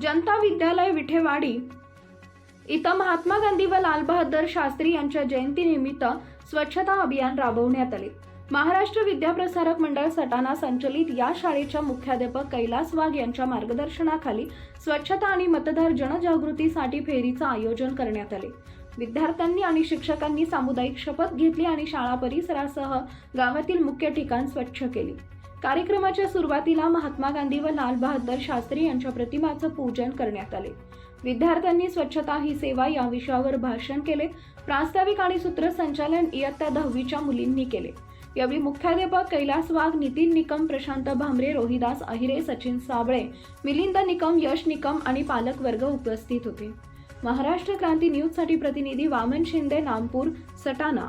जनता विद्यालय विठेवाडी इथं महात्मा गांधी व लालबहादूर शास्त्री यांच्या जयंतीनिमित्त स्वच्छता अभियान राबवण्यात आले. महाराष्ट्र विद्याप्रसारक मंडळ सटाणा संचलित या शाळेच्या मुख्याध्यापक कैलास वाघ यांच्या मार्गदर्शनाखाली स्वच्छता आणि मतदार जनजागृतीसाठी फेरीचं आयोजन करण्यात आले. विद्यार्थ्यांनी आणि शिक्षकांनी सामुदायिक शपथ घेतली आणि शाळा परिसरासह गावातील मुख्य ठिकाण स्वच्छ केली. कार्यक्रमाच्या सुरुवातीला महात्मा गांधी व लाल बहादर शास्त्री यांच्या प्रतिमाचं पूजन करण्यात आले. विद्यार्थ्यांनी स्वच्छता ही सेवा या विषयावर भाषण केले. प्रास्ताविक आणि सूत्रसंचालन इयत्ता दहावीच्या मुलींनी केले. यावेळी मुख्याध्यापक कैलास वाघ नितीन निकम प्रशांत भामरे रोहिदास अहिरे सचिन साबळे मिलिंद निकम यश निकम आणि पालक वर्ग उपस्थित होते. महाराष्ट्र क्रांती न्यूजसाठी प्रतिनिधी वामन शिंदे नामपूर सटाणा.